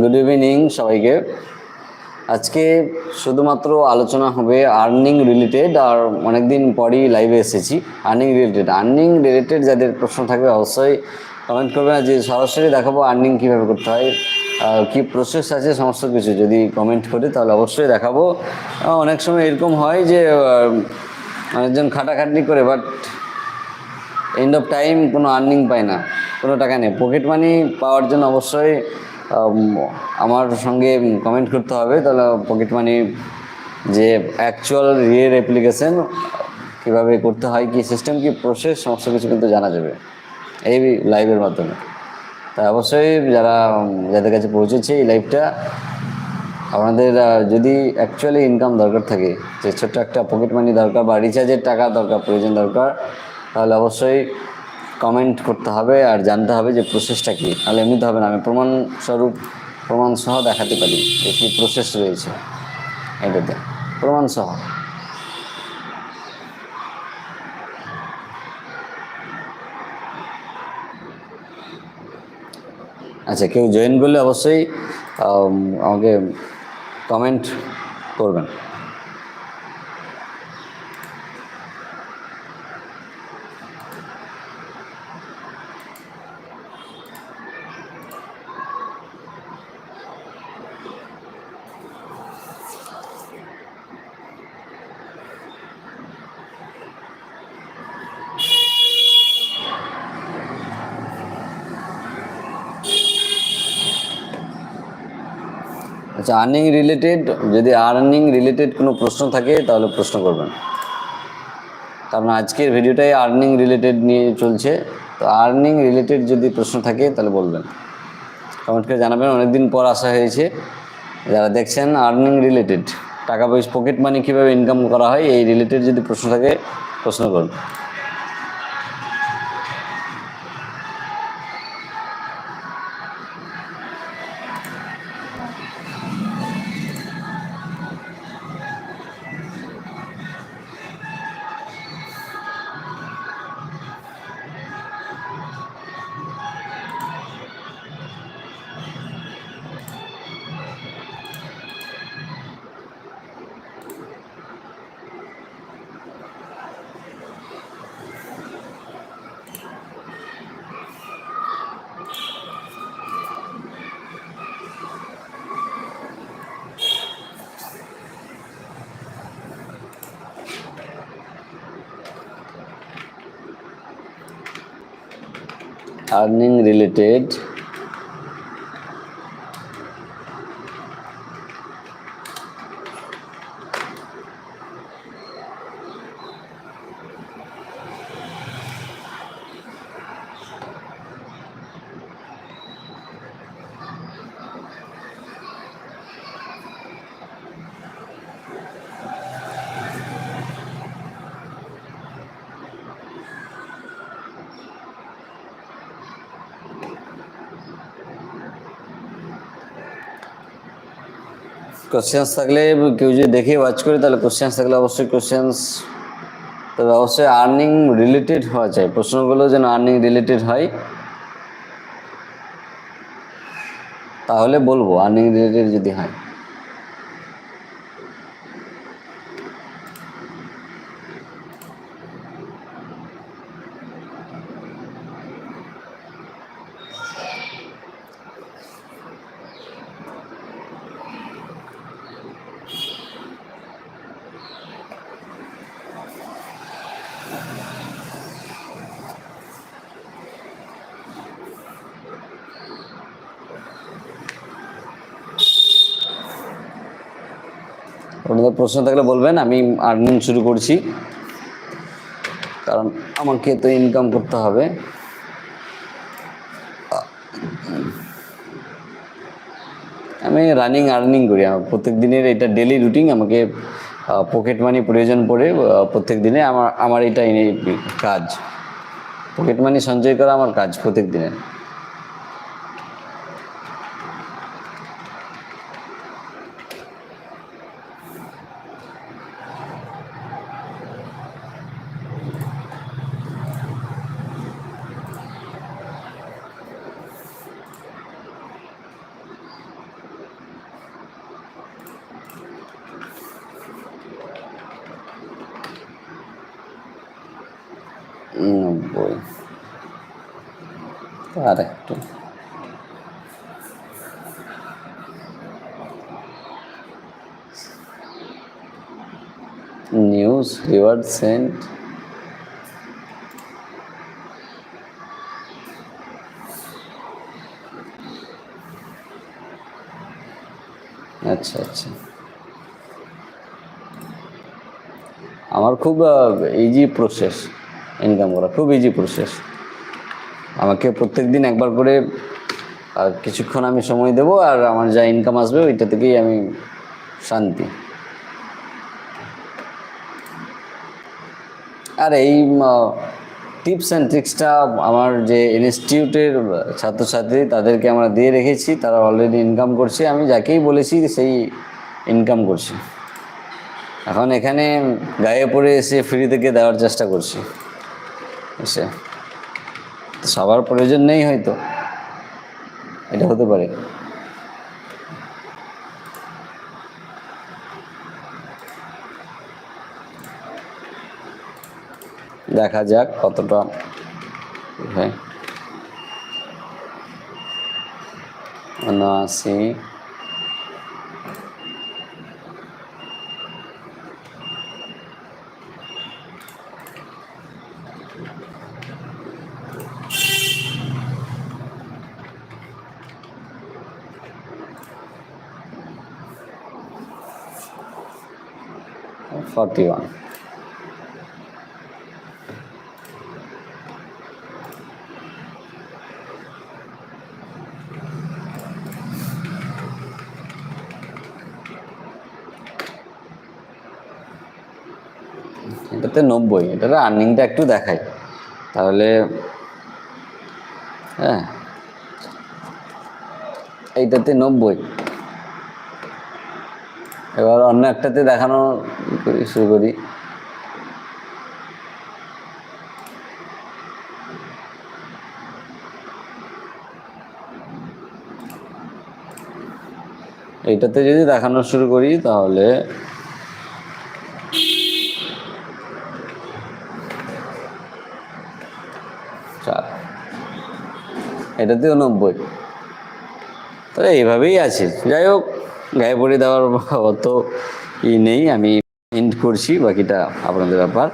Good evening সবাইকে। আজকে শুধুমাত্র আলোচনা হবে আর্নিং রিলেটেড আর অনেকদিন পরই লাইভে এসেছি আর্নিং রিলেটেড আর্নিং রিলেটেড যাদের প্রশ্ন থাকবে অবশ্যই কমেন্ট করবে না যে সরাসরি দেখাবো আর্নিং কীভাবে করতে হয় কি প্রসেস আছে, সমস্ত কিছু যদি কমেন্ট করে তাহলে অবশ্যই দেখাবো। অনেক সময় এরকম হয় যে অনেকজন খাটাখাটনি করে বাট এন্ড অফ টাইম কোনো আর্নিং পায় না, কোনো টাকা নেই। পকেট মানি পাওয়ার জন্য অবশ্যই আমার সঙ্গে কমেন্ট করতে হবে, তাহলে পকেট মানি যে অ্যাকচুয়াল রিয়ের অ্যাপ্লিকেশন কীভাবে করতে হয়, কি সিস্টেম কি প্রসেস সমস্ত কিছু কিন্তু জানা যাবে এই লাইভের মাধ্যমে। তা অবশ্যই যারা যাদের কাছে পৌঁছেছে এই লাইভটা আপনাদের যদি অ্যাকচুয়ালি ইনকাম দরকার থাকে, যে ছোট্ট একটা পকেট মানি দরকার বা রিচার্জের টাকা দরকার, প্রয়োজন দরকার, তাহলে অবশ্যই কমেন্ট করতে হবে আর জানতে হবে যে প্রসেসটা কী। তাহলে এমনিতে হবে না, আমি প্রমাণস্বরূপ প্রমাণসহ দেখাতে পারি যে কী প্রসেস রয়েছে। এটাতে প্রমাণসহ। আচ্ছা কেউ জয়েন করলে অবশ্যই আমাকে কমেন্ট করবেন। আচ্ছা আর্নিং রিলেটেড যদি আর্নিং রিলেটেড কোনো প্রশ্ন থাকে, তাহলে প্রশ্ন করবেন। কারণ আজকের ভিডিওটাই আর্নিং রিলেটেড নিয়ে চলছে। তো আর্নিং রিলেটেড যদি প্রশ্ন থাকে, তাহলে বলবেন। কমেন্ট করে জানাবেন, অনেকদিন পর আসা হয়েছে। যারা দেখছেন আর্নিং রিলেটেড টাকা পয়সা পকেট মানি কীভাবে ইনকাম করা হয়, এই রিলেটেড যদি প্রশ্ন থাকে, প্রশ্ন করুন। আর্নিং রিলেটেড কোশ্চেন্স থাকলে কেউ যদি দেখে ওয়াচ করে, তাহলে কোশ্চেন্স থাকলে অবশ্যই কোশ্চেন্স তবে অবশ্যই আর্নিং রিলেটেড হওয়া চাই। প্রশ্নগুলো যেন আর্নিং রিলেটেড হয়, তাহলে বলব আর্নিং রিলেটেড যদি হয়। আপনাদের প্রশ্ন থাকলে বলবেন, আমি আর্নিং শুরু করছি। কারণ আমাকে তো ইনকাম করতে হবে। আমি রানিং আর্নিং করি। প্রত্যেক দিনের এটা ডেলি রুটিন আমাকে পকেট মানি প্রয়োজন পড়ে প্রত্যেক দিনে আমার আমার এটা কাজ। পকেট মানি সঞ্চয় করা আমার কাজ প্রত্যেক দিনের আর একটু নিউজ রিওয়ার্ড সেন্ট আচ্ছা আচ্ছা। আমার খুব ইজি প্রসেস ইনকাম করা। খুব ইজি প্রসেস আমাকে প্রত্যেক দিন একবার করে কিছুক্ষণ আমি সময় দেবো, আর আমার যা ইনকাম আসবে, ওইটা থেকেই আমি শান্তি। আর এই টিপস অ্যান্ড ট্রিক্সটা আমার যে ইনস্টিটিউটের ছাত্রছাত্রী, তাদেরকে আমরা দিয়ে রেখেছি, তারা অলরেডি ইনকাম করছে। আমি যাকেই বলেছি, সেই ইনকাম করছে। এখন এখানে গায়ে পড়ে এসে ফ্রি থেকে দেওয়ার চেষ্টা করছি। এসে। সবার প্রয়োজন নেই হয়তো। এটা হতে পারে। দেখা যাক কতটা হয়। উনআশি ফর্টি ওয়ান এটাতে নব্বই এটার আর্নিংটা একটু দেখাই। তাহলে হ্যাঁ এইটাতে নব্বই। এবার অন্য একটাতে দেখানো শুরু করি। এইটাতে যদি দেখানো শুরু করি তাহলে চার। এটাতেও নব্বই। তো এইভাবেই আছে। যাই হোক গায়ে পড়ে দেওয়ার অত ই নেই আমি এন্ড করছি বাকিটা আপনাদের ব্যাপার।